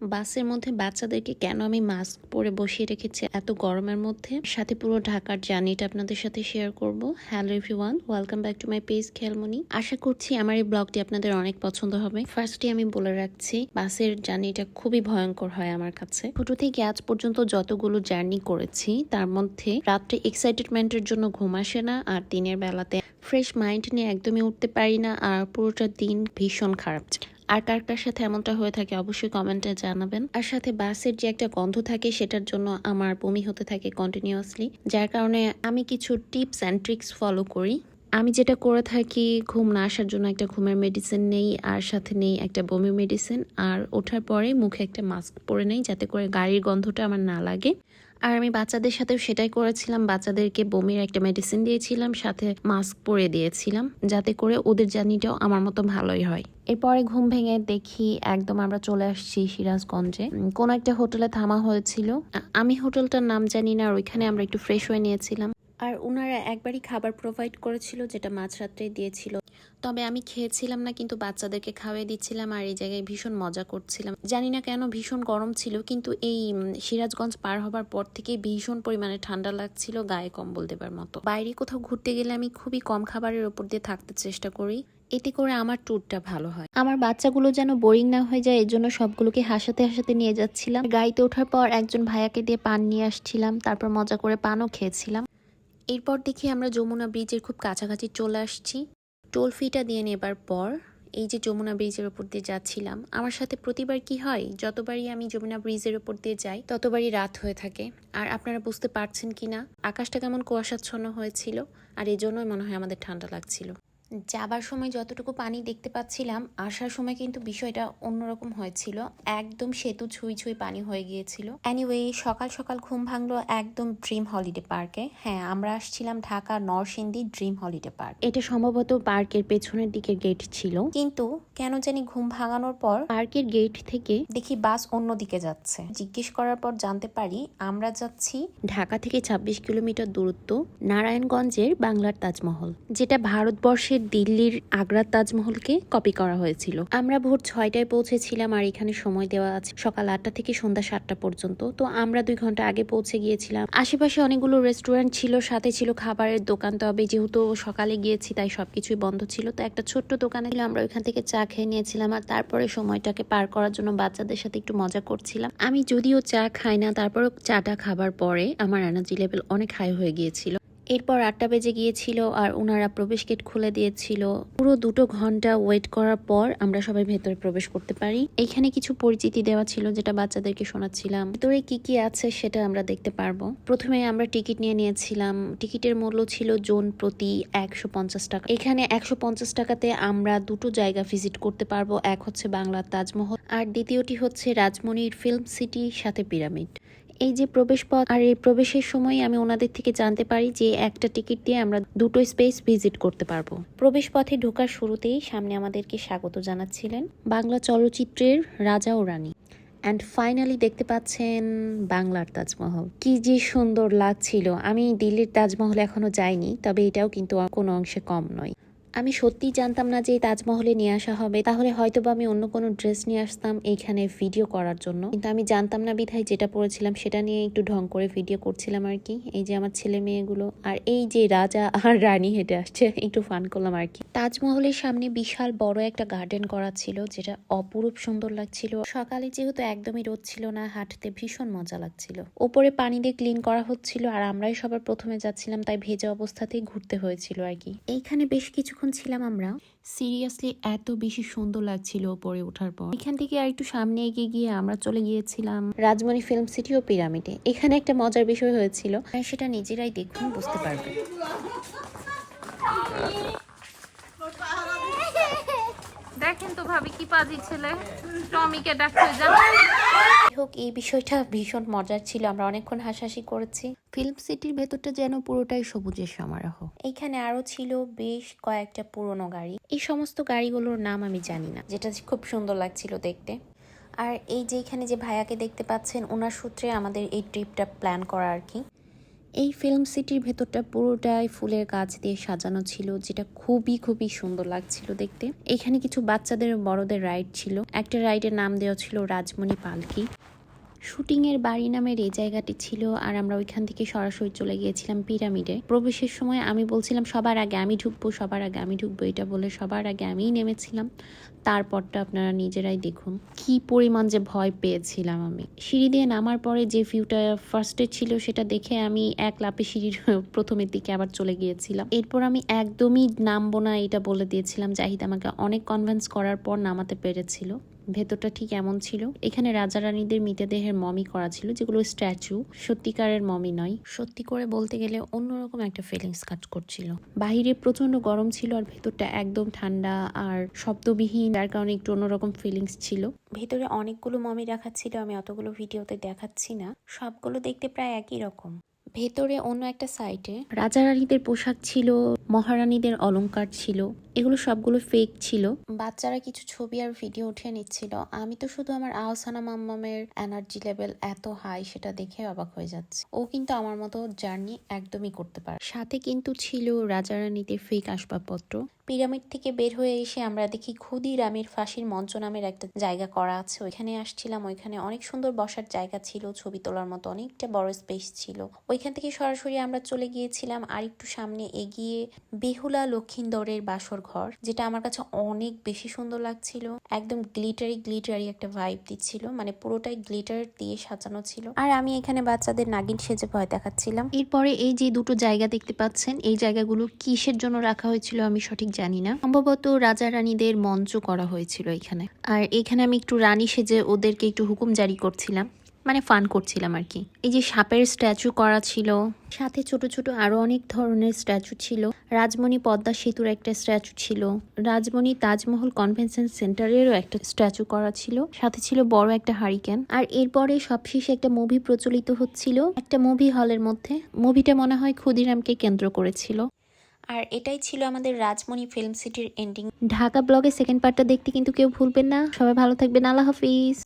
বাসের মধ্যে বাচ্চাদেরকে কেন আমি মাস্ক পরে বসিয়ে রেখেছি এত গরমের মধ্যে? সাথে পুরো ঢাকার জার্নিটা আপনাদের সাথে শেয়ার করব। Hello everyone welcome back to my page খেলমনি আশা করছি আমার এই ব্লগটি আপনাদের অনেক পছন্দ হবে। ফার্স্টে আমি বলে রাখছি, বাসের জার্নিটা খুবই ভয়ঙ্কর হয় আমার কাছে। ছোট থেকে আজ পর্যন্ত যতগুলো জার্নি করেছি, তার মধ্যে রাত্রে এক্সাইটেডমেন্টের জন্য ঘুম আসে না, আর দিনের বেলাতে ফ্রেশ মাইন্ড নিয়ে একদমই উঠতে পারি না, আর পুরোটা দিন ভীষণ খারাপ। আর কার কার সাথে এমনটা হয়ে থাকে অবশ্যই কমেন্টে জানাবেন। আর সাথে বাসের যে একটা গন্ধ থাকে সেটার জন্য আমার বমি হতে থাকে কন্টিনিউয়াসলি যার কারণে আমি কিছু টিপস অ্যান্ড ট্রিক্স ফলো করি। আমি যেটা করে থাকি, ঘুম না আসার জন্য একটা ঘুমের মেডিসিন নেই, আর সাথে নেই একটা বমি মেডিসিন আর ওঠার পরে মুখে একটা মাস্ক পরে নেই, যাতে করে গাড়ির গন্ধটা আমার না লাগে। আর আমি বাচ্চাদের সাথেও সেটাই করেছিলাম। বাচ্চাদেরকে বমির একটা মেডিসিন দিয়েছিলাম, সাথে মাস্ক পরে দিয়েছিলাম, যাতে করে ওদের জার্নিটাও আমার মতো ভালোই হয়। এরপরে ঘুম ভেঙে দেখি একদম আমরা চলে আসছি সিরাজগঞ্জে। কোনো একটা হোটেলে থামা হয়েছিল। আমি হোটেলটার নাম জানি না, আর ওইখানে আমরা একটু ফ্রেশ হয়ে নিয়েছিলাম। আর ওনারা একবারই খাবার প্রোভাইড করেছিল, যেটা মাঝরাত্রে দিয়েছিল। তবে আমি খেয়েছিলাম না, কিন্তু বাচ্চাদেরকে খাওয়াই দিচ্ছিলাম আর এই জায়গায় ভীষণ মজা করছিলাম। জানি না কেন ভীষণ গরম ছিল, কিন্তু এই সিরাজগঞ্জ পার হবার পর থেকে ভীষণ পরিমাণে ঠান্ডা লাগছিল, গায়ে কম্বল দেবার মতো। বাইরে কোথাও ঘুরতে গেলে আমি খুবই কম খাবারের ওপর দিয়ে থাকতে চেষ্টা করি, এতে করে আমার ট্যুরটা ভালো হয়। আমার বাচ্চাগুলো যেন বোরিং না হয়ে যায় এর জন্য সবগুলোকে হাসাতে হাসাতে নিয়ে যাচ্ছিলাম। গাড়িতে ওঠার পর একজন ভাইয়াকে দিয়ে পান নিয়ে আসছিলাম, তারপর মজা করে পানও খেয়েছিলাম। এরপর দেখি আমরা যমুনা ব্রিজের খুব কাছাকাছি চলে আসছি। টোল ফিটা দিয়ে নেবার পর এই যে যমুনা ব্রিজের ওপর দিয়ে যাচ্ছিলাম, আমার সাথে প্রতিবার কি হয়? যতবারই আমি যমুনা ব্রিজের ওপর দিয়ে যাই, ততবারই রাত হয়ে থাকে। আর আপনারা বুঝতে পারছেন কি না আকাশটা কেমন কুয়াশাচ্ছন্ন হয়েছিল, আর এই জন্যই মনে হয় আমাদের ঠান্ডা লাগছিল। যাবার সময় যতটুকু পানি দেখতে পাচ্ছিলাম আসার সময় কিন্তু বিষয়টা অন্যরকম হয়েছিল। একদম সেতু ছুঁই ছুঁই পানি হয়ে গিয়েছিল। এনিওয়ে সকাল সকাল ঘুম ভাঙলো একদম ড্রিম হলিডে পার্কে হ্যাঁ আমরা আসছিলাম Dhaka Narsingdi dream holiday park এটা সম্ভবত পার্কের পেছনের দিকের গেট ছিল। কিন্তু কেন জানি ঘুম ভাঙানোর পর পার্কের গেট থেকে দেখি বাস অন্যদিকে যাচ্ছে। জিজ্ঞেস করার পর জানতে পারি আমরা যাচ্ছি ঢাকা থেকে ২৬ কিলোমিটার দূরত্ব নারায়ণগঞ্জের বাংলার তাজমহল যেটা ভারতবর্ষের দিল্লির আগ্রার তাজমহলকে কপি করা হয়েছিল। আমরা ভোর ছয়টায় পৌঁছেছিলাম আর এখানে সময় দেওয়া আছে সকাল আটটা থেকে সন্ধ্যা সাতটা পর্যন্ত। তো আমরা দুই ঘণ্টা আগে পৌঁছে গিয়েছিলাম। আশেপাশে অনেকগুলো রেস্টুরেন্ট ছিল, সাথে ছিল খাবারের দোকান। তবে যেহেতু সকালে গিয়েছি, তাই সবকিছুই বন্ধ ছিল। তো একটা ছোট্ট দোকানে আমরা ওইখান থেকে চা খেয়ে নিয়েছিলাম আর তারপরে সময়টাকে পার করার জন্য বাচ্চাদের সাথে একটু মজা করছিলাম। আমি যদিও চা খাই না, তারপরেও চাটা খাবার পরে আমার এনার্জি লেভেল অনেক হাই হয়ে গিয়েছিল। এরপর আটটা বেজে গিয়েছিল আর ওনারা প্রবেশ গেট খুলে দিয়েছিল। পুরো দুটো ঘণ্টা ওয়েট করার পর আমরা সবাই ভেতরে প্রবেশ করতে পারি। এখানে কিছু পরিচিতি দেওয়া ছিল যেটা বাচ্চাদেরকে শোনাচ্ছিলাম। ভেতরে কি কি আছে সেটা আমরা দেখতে পারব। প্রথমে আমরা টিকিট নিয়ে নিয়েছিলাম। টিকিটের মূল্য ছিল জোন প্রতি একশো পঞ্চাশ টাকা। এখানে একশো পঞ্চাশ টাকাতে আমরা দুটো জায়গা ভিজিট করতে পারব। এক হচ্ছে বাংলার তাজমহল আর দ্বিতীয়টি হচ্ছে রাজমণির ফিল্ম সিটি সাথে পিরামিড এই যে প্রবেশ পথ, আর এই প্রবেশের সময় আমি ওনাদের থেকে জানতে পারি যে একটা টিকিট দিয়ে আমরা দুটো স্পেস ভিজিট করতে পারব। প্রবেশ পথে ঢোকার শুরুতেই সামনে আমাদেরকে স্বাগত জানাচ্ছিলেন বাংলা চলচ্চিত্রের রাজা ও রানী। অ্যান্ড ফাইনালি দেখতে পাচ্ছেন বাংলার তাজমহল। কি যে সুন্দর লাগছিল। আমি দিল্লির তাজমহল এখনও যাইনি, তবে এটাও কিন্তু কোনো অংশে কম নয়। আমি সত্যিই জানতাম না যে এই তাজমহলে নিয়ে আসা হবে। তাহলে হয়তো বা আমি অন্য কোনো ড্রেস নিয়ে আসতাম এইখানে ভিডিও করার জন্য। কিন্তু আমি জানতাম না বিধায় যেটা পরেছিলাম সেটা নিয়ে একটু ঢং করে ভিডিও করছিলাম আর কি। এই যে আমার ছেলে মেয়েগুলো আর এই যে রাজা আর রানী হেঁটে আসছে, একটু ফান করলাম আর কি। তাজমহলের সামনে বিশাল বড় একটা গার্ডেন করা ছিল, যেটা অপরূপ সুন্দর লাগছিল। সকালে যেহেতু একদমই রোদ ছিল না, হাঁটতে ভীষণ মজা লাগছিল। ওপরে পানি দিয়ে ক্লিন করা হচ্ছিল আর আমরাই সবার প্রথমে যাচ্ছিলাম, তাই ভেজা অবস্থাতেই ঘুরতে হয়েছিল আর কি। এইখানে বেশ কিছুক্ষণ ছিলাম আমরা সিরিয়াসলি এত বেশি সুন্দর লাগছিল ওপরে ওঠার পর। এখান থেকে আর একটু সামনে এগিয়ে গিয়ে আমরা চলে গিয়েছিলাম রাজমণি ফিল্ম সিটি ও পিরামিডে এখানে একটা মজার বিষয় হয়েছিল। আর সেটা নিজেরাই দেখুন, বুঝতে পারবে। দেখেন তো ভাবি, কি পাজি ছেলে। টমিকে ডাকছে যা যাই হোক এই বিষয়টা ভীষণ মজার ছিল। আমরা অনেকক্ষণ হাসাহাসি করেছি। ফিল্ম সিটির ভেতরটা যেন পুরোটাই সবুজের সমারোহ। এইখানে আরও ছিল বেশ কয়েকটা পুরনো গাড়ি। এই সমস্ত গাড়িগুলোর নাম আমি জানি না যেটা খুব সুন্দর লাগছিল দেখতে। আর এই যে এখানে যে ভাইয়াকে দেখতে পাচ্ছেন ওনার সূত্রে আমাদের এই ট্রিপটা প্ল্যান করা আর কি। এই ফিল্ম সিটির ভেতরটা পুরোটাই ফুলের গাছ দিয়ে সাজানো ছিল যেটা খুবই খুবই সুন্দর লাগছিল দেখতে। এখানে কিছু বাচ্চাদের বড়দের রাইড ছিল। একটা রাইডের নাম দেওয়া ছিল রাজমণি পালকি। শুটিংয়ের বাড়ি নামের এই জায়গাটি ছিল আর আমরা ওইখান থেকে সরাসরি চলে গিয়েছিলাম পিরামিডে। প্রবেশের সময় আমি বলছিলাম, সবার আগে আমি ঢুকবো, সবার আগে আমি ঢুকবো। এটা বলে সবার আগে আমিই নেমেছিলাম। তারপরটা আপনারা নিজেরাই দেখুন। কি পরিমাণ যে ভয় পেয়েছিলাম আমি। সিঁড়ি দিয়ে নামার পরে যে ভিউটা ফার্স্টে ছিল সেটা দেখে আমি এক লাপে সিঁড়ির প্রথমের দিকে আবার চলে গিয়েছিলাম। এরপর আমি একদমই নামবো না এটা বলে দিয়েছিলাম। জাহিদ আমাকে অনেক কনভিন্স করার পর নামাতে পেরেছিল। ভেতরটা ঠিক এমন ছিল। এখানে রাজা রানীদের মৃতদেহের মমি করা ছিল, যেগুলো স্ট্যাচু সত্যিকারের মমি নয়। সত্যি করে বলতে গেলে অন্যরকম একটা ফিলিংস কাজ করছিল। বাহিরে প্রচণ্ড গরম ছিল আর ভেতরটা একদম ঠান্ডা আর শব্দবিহীন যার কারণে একটু অন্যরকম ফিলিংস ছিল। ভেতরে অনেকগুলো মমি রাখা ছিল, আমি অতগুলো ভিডিওতে দেখাচ্ছি না। সবগুলো দেখতে প্রায় একই রকম। ভেতরে অন্য একটা সাইটে রাজা রানীদের পোশাক ছিল মহারানীদের অলংকার ছিল এগুলো সবগুলো ফেক ছিল। বাচ্চারা কিছু ছবি আর ভিডিও উঠিয়ে নিচ্ছিল। আমি তো শুধু আমার আহসানা মাম্মামের এনার্জি লেভেল এত হাই সেটা দেখে অবাক হয়ে যাচ্ছে। ও কিন্তু আমার মতো জার্নি একদমই করতে পারে সাথে কিন্তু ছিল রাজা রানীদের ফেক আসবাবপত্র। পিরামিড থেকে বের হয়ে এসে আমরা দেখি ক্ষুদিরামের ফাঁসির মঞ্চ নামের একটা জায়গা করা আছে। ওইখানে আসছিলাম ওইখানে অনেক সুন্দর বসার জায়গা ছিল ছবি তোলার মতো অনেকটা বড় স্পেস ছিল। ওইখান থেকে সরাসরি আমরা চলে গিয়েছিলাম আর একটু সামনে এগিয়ে বেহুলা লক্ষিন্দরের বাসর ঘর, যেটা আমার কাছে অনেক বেশি সুন্দর লাগছিল। একদম গ্লিটারি গ্লিটারি একটা ভাইব দিচ্ছিল মানে পুরোটাই গ্লিটার দিয়ে সাজানো ছিল। আর আমি এখানে বাচ্চাদের নাগিন সেজে ভয় দেখাচ্ছিলাম। এরপরে এই যে দুটো জায়গা দেখতে পাচ্ছেন, এই জায়গাগুলো কিসের জন্য রাখা হয়েছিল আমি সঠিক জানি না। সম্ভবত রাজা রানীদের মঞ্চ করা হয়েছিল এখানে। আর এখানে আমি একটু রানী সেজে ওদেরকে একটু হুকুম জারি করছিলাম। মানে ফান করছিলাম আর কি। এই যে সাপের স্ট্যাচু করা ছিল, সাথে ছোট ছোট আরও অনেক ধরনের স্ট্যাচু ছিল। রাজমণি পদ্মা সেতুর একটা স্ট্যাচু ছিল। রাজমণি তাজমহল কনভেনশন সেন্টারেরও একটা স্ট্যাচু করা ছিল। সাথে ছিল বড় একটা হারিকেন আর এরপরে সবশেষে একটা মুভি প্রচলিত হচ্ছিল। একটা মুভি হলের মধ্যে। মুভিটা মনে হয় ক্ষুদিরামকে কেন্দ্র করেছিল। আর এটাই ছিল আমাদের রাজমণি ফিল্ম সিটির এন্ডিং ঢাকা ব্লগের সেকেন্ড পার্টটা দেখতে কিন্তু কেউ ভুলবেন না। সবাই ভালো থাকবেন। আল্লাহ হাফিজ।